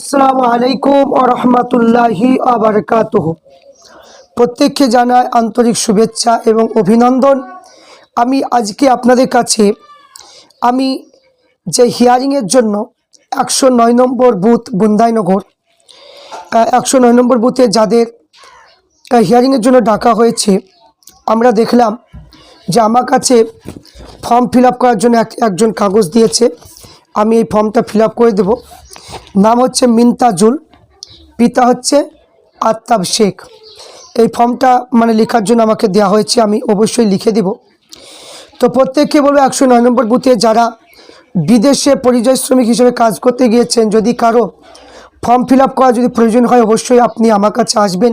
আসসালামু আলাইকুম ও রহমতুল্লাহি আবরকাতুহ প্রত্যেককে জানায় আন্তরিক শুভেচ্ছা এবং অভিনন্দন। আমি আজকে আপনাদের কাছে, আমি যে হিয়ারিংয়ের জন্য একশো নয় নম্বর বুথ বুন্দাইনগর একশো নয় নম্বর বুথে যাদের হিয়ারিংয়ের জন্য ডাকা হয়েছে, আমরা দেখলাম যে আমার কাছে ফর্ম ফিল করার জন্য এক, একজন কাগজ দিয়েছে। আমি এই ফর্মটা ফিল করে দেব। নাম হচ্ছে মিন্তাজুল পিতা হচ্ছে আত্তাব শেখ। এই ফর্মটা মানে লেখার জন্য আমাকে দেওয়া হয়েছে, আমি অবশ্যই লিখে দেব। তো প্রত্যেককে বলব একশো নয় নম্বর বুথে যারা বিদেশে পরিযায়ী শ্রমিক হিসেবে কাজ করতে গিয়েছেন, যদি কারও ফর্ম ফিল করা যদি প্রয়োজন হয়, অবশ্যই আপনি আমার কাছে আসবেন।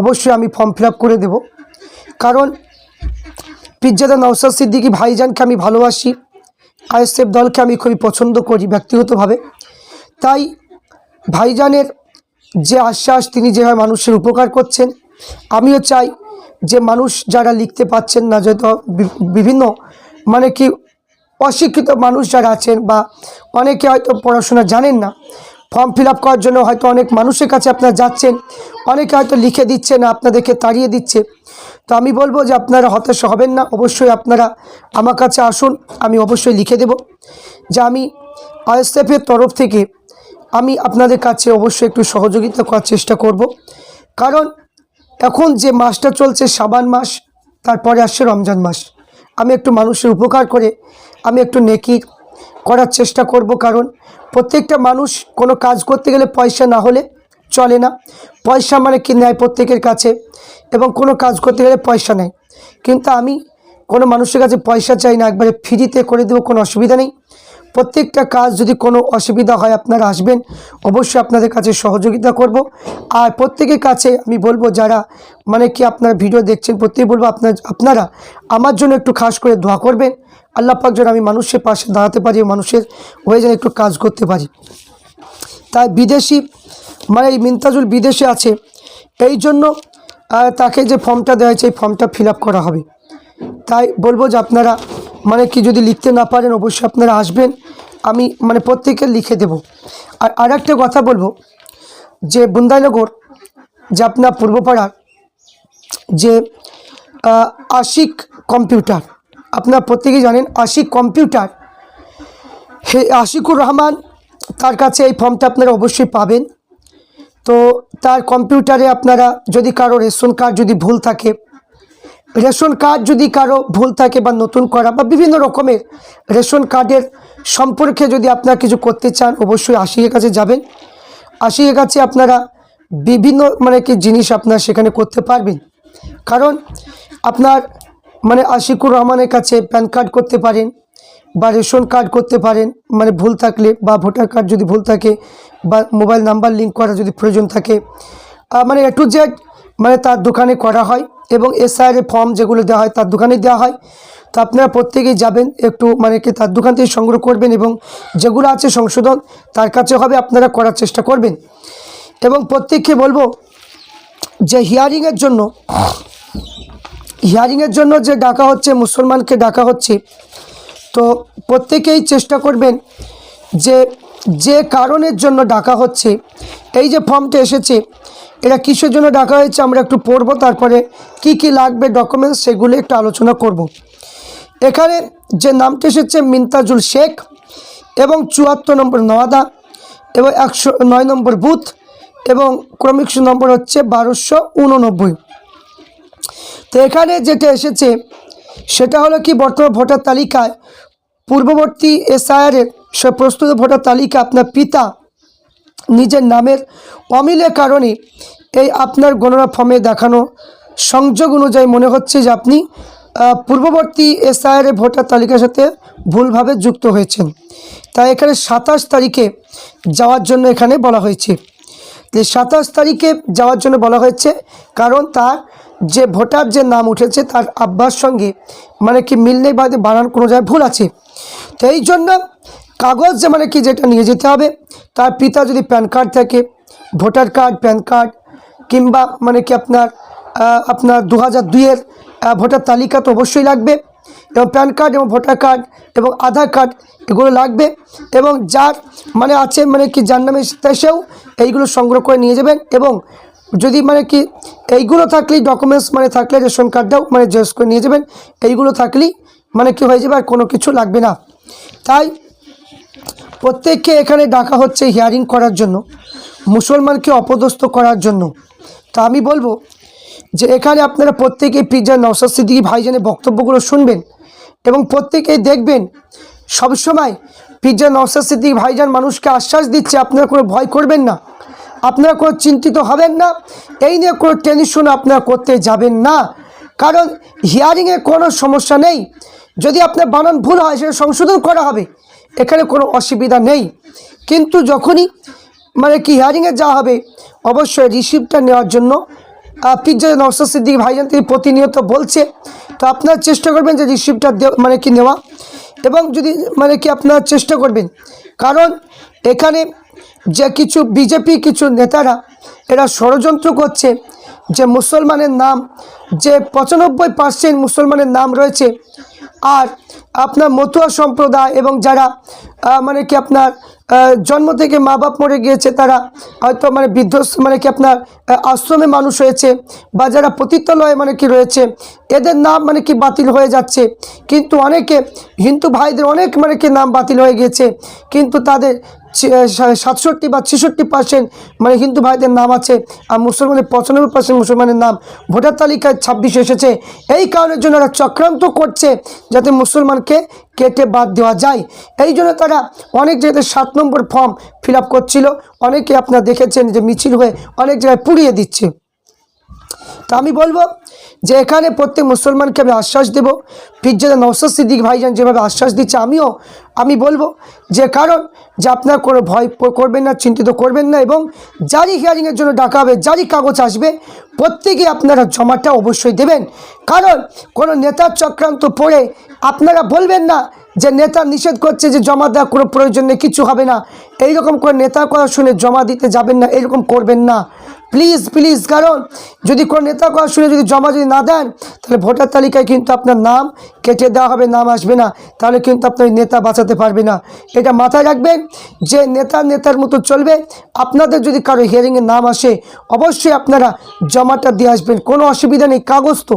অবশ্যই আমি ফর্ম ফিল করে দেব। কারণ পিজ্জাদা নওসাদ সিদ্দিকি ভাইজানকে আমি ভালোবাসি। আইএসএফ দলকে আমি খুবই পছন্দ করি ব্যক্তিগতভাবে। তাই ভাইজানের যে আশ্বাস, তিনি যেভাবে মানুষের উপকার করছেন, আমিও চাই যে মানুষ যারা লিখতে পাচ্ছেন না বি- বিভিন্ন মানে কি অশিক্ষিত মানুষ যারা আছেন বা অনেকে হয়তো পড়াশোনা জানেন না, ফর্ম ফিল আপ করার জন্য হয়তো অনেক মানুষের কাছে আপনারা যাচ্ছেন, অনেকে হয়তো লিখে দিচ্ছে না আপনাদেরকে তাড়িয়ে দিচ্ছে। তো আমি বলব যে আপনারা হতাশা হবেন না, অবশ্যই আপনারা আমার কাছে আসুন, আমি অবশ্যই লিখে দেব। যে আমি আইএসএফের তরফ থেকে আমি আপনাদের কাছে অবশ্যই একটু সহযোগিতা করার চেষ্টা করব। কারণ এখন যে মাসটা চলছে, সাবান মাস, তারপরে আসছে রমজান মাস। আমি একটু মানুষের উপকার করে, আমি একটু নেকি করার চেষ্টা করব। কারণ প্রত্যেকটা মানুষ কোনো কাজ করতে গেলে পয়সা না হলে চলে না। পয়সা মানে কি? নেয় প্রত্যেকের কাছে। এবং কোনো কাজ করতে গেলে পয়সা নেয় কিন্তু আমি কোনো মানুষের কাছে পয়সা চাই না, একবারে ফ্রিতে করে দেবো, কোনো অসুবিধা নেই। প্রত্যেকটা কাজ যদি কোনো অসুবিধা হয়, আপনারা আসবেন। অবশ্যই আপনাদের কাছে সহযোগিতা করব। আর প্রত্যেকের কাছে আমি বলব, যারা মানে কি আপনারা ভিডিও দেখছেন, প্রত্যেকে বলব, আপনার, আপনারা আমার জন্য একটু খাস করে দোয়া করবেন। আল্লাহ পাক যেন আমি মানুষের পাশে দাঁড়াতে পারি, মানুষের হয়ে যেন একটু কাজ করতে পারি। তাই বিদেশি মানে এই মিন্তাজুল বিদেশে আছে, এই জন্য তাকে যে ফর্মটা দেওয়া হয়েছে, এই ফর্মটা ফিল করা হবে। তাই বলব যে আপনারা মানে কি যদি লিখতে না পারেন, অবশ্যই আপনারা আসবেন। আমি মানে প্রত্যেকে লিখে দেব। আর আর একটা কথা বলব, যে বৃন্দানগর যে আপনার পূর্বপাড়ার, যে আশিক কম্পিউটার, আপনারা প্রত্যেকেই জানেন, আশিক কম্পিউটার, হে, আশিকুর রহমান, তার কাছে এই ফর্মটা আপনারা অবশ্যই পাবেন। তো তার কম্পিউটারে আপনারা যদি কারও রেশন কার্ড যদি ভুল থাকে, রেশন কার্ড যদি কারও ভুল থাকে বা নতুন করা বা বিভিন্ন রকমের রেশন কার্ডের সম্পর্কে যদি আপনারা কিছু করতে চান, অবশ্যই আশিকের কাছে যাবেন। আশিকের কাছে আপনারা বিভিন্ন মানে কি জিনিস আপনারা সেখানে করতে পারবেন। কারণ আপনার মানে আশিকুর রহমানের কাছে প্যান কার্ড করতে পারেন বা রেশন কার্ড করতে পারেন মানে ভুল থাকলে বা ভোটার কার্ড যদি ভুল থাকে বা মোবাইল নাম্বার লিঙ্ক করা যদি প্রয়োজন থাকে। মানে এ টু জেড মানে তার দোকানে করা হয় এবং এসআইআর ফর্ম যেগুলো দেওয়া হয় তার দোকানে দেওয়া হয়। তো আপনারা প্রত্যেকেই যাবেন, একটু মানে কি তার দোকান থেকে সংগ্রহ করবেন এবং যেগুলো আছে সংশোধন তার কাছে হবে আপনারা করার চেষ্টা করবেন। এবং প্রত্যেককে বলব যে হিয়ারিংয়ের জন্য হিয়ারিংয়ের জন্য যে ডাকা হচ্ছে, মুসলমানকে ডাকা হচ্ছে, তো প্রত্যেকেই চেষ্টা করবেন যে যে কারণের জন্য ডাকা হচ্ছে, এই যে ফর্মটা এসেছে, এটা কিসের জন্য ডাকা হয়েছে আমরা একটু পড়ব, তারপরে কি কি লাগবে ডকুমেন্টস সেগুলো একটু আলোচনা করব। এখানে যে নামটা এসেছে মিন্তাজুল শেখ এবং চুয়াত্তর নম্বর নওয়াদা এবং একশো নয় নম্বর বুথ এবং ক্রমিক নম্বর হচ্ছে বারোশো উননব্বই তো এখানে যেটা এসেছে, সেটা হলো কি বর্তমান ভোটার তালিকায় পূর্ববর্তী এসআইআরের প্রস্তুত ভোটার তালিকা আপনার পিতা নিজের নামের অমিলের কারণে এই আপনার গণনা ফর্মে দেখানো সংযোগ অনুযায়ী মনে হচ্ছে যে আপনি পূর্ববর্তী এসআইআর ভোটার তালিকার সাথে ভুলভাবে যুক্ত হয়েছেন। তাই এখানে সাতাশ তারিখে যাওয়ার জন্য এখানে বলা হয়েছে। সাতাশ তারিখে যাওয়ার জন্য বলা হয়েছে, কারণ তার যে ভোটার যে নাম উঠেছে তার আব্বার সঙ্গে মানে কি মিল নেই বা বানান কোনো জায়গায় ভুল আছে। তো এই জন্য কাগজ যে মানে কি যেটা নিয়ে যেতে হবে, তার পিতা যদি প্যান কার্ড থাকে, ভোটার কার্ড, প্যান কার্ড কিংবা মানে কি আপনার আপনার দু হাজার দুইয়ের ভোটার তালিকা তো অবশ্যই লাগবে। এবং প্যান কার্ড এবং ভোটার কার্ড এবং আধার কার্ড এগুলো লাগবে এবং যার মানে আছে মানে কি যার নামে এসেও এইগুলো সংগ্রহ করে নিয়ে যাবেন এবং যদি মানে কি এইগুলো থাকলেই ডকুমেন্টস মানে থাকলে রেশন কার্ডটাও মানে জেরক্স করে নিয়ে যাবেন। এইগুলো থাকলেই মানে কি হয়ে যাবে আর কোনো কিছু লাগবে না। তাই প্রত্যেককে এখানে ডাকা হচ্ছে হিয়ারিং করার জন্য, মুসলমানকে অপদস্থ করার জন্য। তা আমি বলব যে এখানে আপনারা প্রত্যেকেই পিজ্জা নওসাদ সিদ্দিকি ভাইজানের বক্তব্যগুলো শুনবেন। এবং প্রত্যেকেই দেখবেন সবসময় পিজ্জা নওসাদ সিদ্দিকি ভাইজান মানুষকে আশ্বাস দিচ্ছে, আপনারা কোনো ভয় করবেন না। আপনারা কোনো চিন্তিত হবেন না। এই নিয়ে কোনো টেনশন আপনারা করতে যাবেন না। কারণ হিয়ারিংয়ে কোনো সমস্যা নেই। যদি আপনার বানান ভুল হয়, সেটা সংশোধন করা হবে। এখানে কোনো অসুবিধা নেই। কিন্তু যখনই মানে কি হিয়ারিংয়ে যাওয়া হবে, অবশ্যই রিসিপ্টটা নেওয়ার জন্য পিজ্জা নওসাদ সিদ্দিক ভাইজান তিনি প্রতিনিয়ত বলছে, তো আপনার চেষ্টা করবেন যে রিসিপ্টটা মানে কি নেওয়া। এবং যদি মানে কি আপনারা চেষ্টা করবেন, কারণ এখানে যে কিছু বিজেপি কিছু নেতারা, এরা ষড়যন্ত্র করছে যে মুসলমানের নাম, যে পঁচানব্বই পার্সেন্ট মুসলমানের নাম রয়েছে, আর আপনার মতুয়া সম্প্রদায় এবং যারা মানে কি আপনার জন্ম থেকে মা বাপ মরে গিয়েছে, তারা হয়তো মানে বিধ্বস্ত মানে কি আপনার আশ্রমে মানুষ হয়েছে বা যারা পতিতালয়ে মানে কি রয়েছে, এদের নাম মানে কি বাতিল হয়ে যাচ্ছে। কিন্তু অনেকে হিন্দু ভাইদের অনেক মানে কি নাম বাতিল হয়ে গিয়েছে, কিন্তু তাদের সাতষট্টি বা ছেষট্টি পার্সেন্ট মানে হিন্দু ভাইদের নাম আছে আর মুসলমানের পঁচানব্বই পার্সেন্ট মুসলমানের নাম। ভোটার তালিকায় ছাব্বিশ এসেছে। এই কারণের জন্য ওরা চক্রান্ত করছে যাতে মুসলমানকে কেটে বাদ দেওয়া যায়। এই জন্য তারা অনেক জায়গায় সাত নম্বর ফর্ম ফিল করছিল। অনেকে আপনারা দেখেছেন যে মিছিল হয়ে অনেক জায়গায় পুড়িয়ে দিচ্ছে। তা আমি বলব যে এখানে প্রত্যেক মুসলমানকে আমি আশ্বাস দেব। পিজ্জাদা নৌসাদ সিদ্দিক ভাইজান যেভাবে আশ্বাস দিচ্ছে, আমিও, আমি বলব যে কারণ যে আপনার কোনো ভয় করবেন না, চিন্তিত করবেন না এবং জারি হিয়ারিংয়ের জন্য ডাকা হবে জারি কাগজ আসবে প্রত্যেকে আপনারা জমাটা অবশ্যই দেবেন। কারণ কোনো নেতার চক্রান্ত পড়ে আপনারা বলবেন না যে নেতা নিষেধ করছে যে জমা দেওয়ার কোনো প্রয়োজন নেই, কিছু হবে না। এইরকম করে নেতার কথা শুনে জমা দিতে যাবেন না এরকম করবেন না। প্লিজ প্লিজ কারণ যদি কোনো নেতা কথা শুনে যদি জমা যদি না দেন, তাহলে ভোটার তালিকায় কিন্তু আপনার নাম কেটে দেওয়া হবে, নাম আসবে না। তাহলে কিন্তু আপনার নেতা বাঁচাতে পারবে না। এটা মাথায় রাখবেন, যে নেতা নেতার মতো চলবে। আপনাদের যদি কারও হিয়ারিংয়ে নাম আসে, অবশ্যই আপনারা জমাটা দিয়ে আসবেন। কোনো অসুবিধা নেই, কাগজ তো।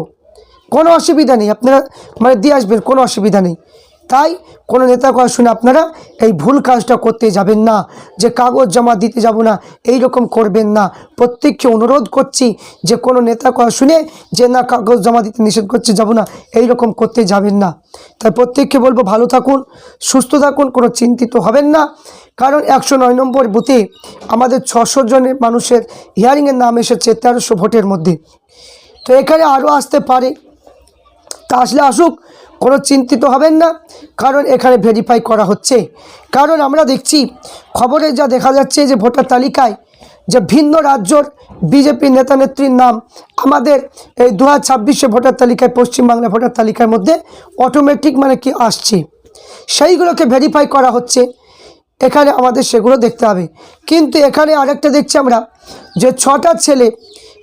কোনো অসুবিধা নেই, আপনারা মানে দিয়ে আসবেন, কোনো অসুবিধা নেই। তাই কোনো নেতা কথা শুনে আপনারা, এই ভুল কাজটা করতে যাবেন না, যে কাগজ জমা দিতে যাব না, এই রকম করবেন না। প্রত্যেককে অনুরোধ করছি যে কোনো নেতা কথা শুনে, যে না কাগজ জমা দিতে নিষেধ করছে যাব না, এই রকম করতে যাবেন না। তাই প্রত্যেককে বলব, ভালো থাকুন, সুস্থ থাকুন, কোনো চিন্তিত হবেন না। কারণ একশো নয় নম্বর বুথে আমাদের ছশো জনের মানুষের হিয়ারিংয়ের নাম এসেছে তেরোশো ভোটের মধ্যে। তো এখানে আরও আসতে পারে। তা আসলে আসুক কোনো চিন্তিত হবেন না। কারণ এখানে ভেরিফাই করা হচ্ছে। কারণ আমরা দেখছি, খবরে যা দেখা যাচ্ছে যে ভোটার তালিকায় যে ভিন্ন রাজ্যর বিজেপি নেতা নেত্রীর নাম, আমাদের এই দু হাজার ছাব্বিশে ভোটার তালিকায় পশ্চিমবাংলা ভোটার তালিকার মধ্যে অটোমেটিক মানে কি আসছে। সেইগুলোকে ভেরিফাই করা হচ্ছে। এখানে আমাদের সেগুলো দেখতে হবে। কিন্তু এখানে আরেকটা দেখছি আমরা, যে ছটা ছেলে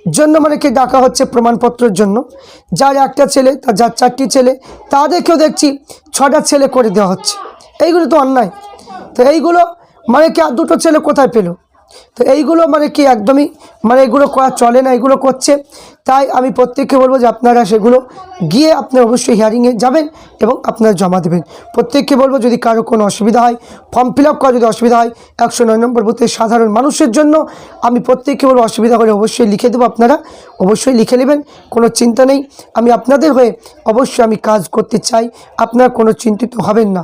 জন্য মানে কি ডাকা হচ্ছে প্রমাণপত্রের জন্য? যার একটা ছেলে, তার যার চারটি ছেলে, তাদেরকেও দেখছি ছটা ছেলে করে দেওয়া হচ্ছে। এইগুলো তো অন্যায়। তো এইগুলো মানে কি আর দুটো ছেলে কোথায় পেল? তো এইগুলো মানে কি একদমই মানে এগুলো করা চলে না, এগুলো করছে। তাই আমি প্রত্যেককে বলব যে আপনারা সেগুলো গিয়ে আপনারা অবশ্যই হিয়ারিংয়ে যাবেন এবং আপনারা জমা দেবেন। প্রত্যেককে বলব যদি কারও কোনো অসুবিধা হয় ফর্ম ফিল আপ করা যদি অসুবিধা হয়, একশো নয় নম্বর বুথে সাধারণ মানুষের জন্য আমি প্রত্যেককে বলব অসুবিধা হলে অবশ্যই লিখে দেবো আপনারা। অবশ্যই লিখে নেবেন, কোনো চিন্তা নেই। আমি আপনাদের হয়ে অবশ্যই আমি কাজ করতে চাই, আপনারা কোনো চিন্তিত হবেন না।